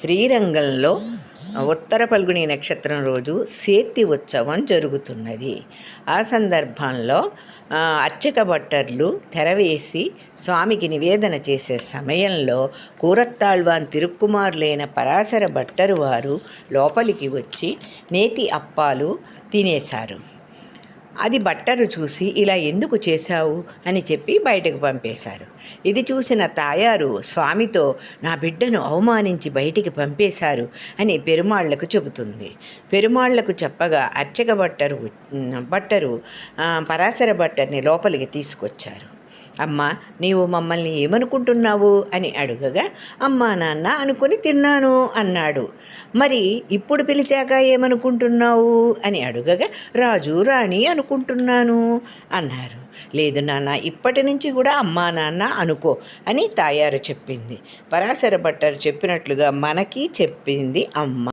శ్రీరంగంలో ఉత్తర పల్గుని నక్షత్రం రోజు సేతి ఉత్సవం జరుగుతున్నది. ఆ సందర్భంలో అర్చక భట్టర్లు తెరవేసి స్వామికి నివేదన చేసే సమయంలో కూరత్తాళ్వాన్ తిరుక్కుమారులైన పరాశర భట్టరు వారు లోపలికి వచ్చి నేతి అప్పాలు తినేశారు. అది బట్టరు చూసి ఇలా ఎందుకు చేశావు అని చెప్పి బయటకు పంపేశారు. ఇది చూసిన తాయారు స్వామితో నా బిడ్డను అవమానించి బయటికి పంపేశారు అని పెరుమాళ్ళకు చెబుతుంది. పెరుమాళ్ళకు చెప్పగా అర్చక బట్టరు బట్టరు పరాశర బట్టర్ని లోపలికి తీసుకొచ్చారు. అమ్మ నీవు మమ్మల్ని ఏమనుకుంటున్నావు? అని అడుగగా అమ్మా నాన్న అనుకుని తిన్నాను అన్నాడు. మరి ఇప్పుడు పిలిచాక ఏమనుకుంటున్నావు? అని అడుగగా రాజు రాణి అనుకుంటున్నాను అన్నారు. లేదు నాన్న ఇప్పటి నుంచి కూడా అమ్మా నాన్న అనుకో అని తాయారు చెప్పింది. పరాశర భట్టారు చెప్పినట్లుగా మనకి చెప్పింది అమ్మ.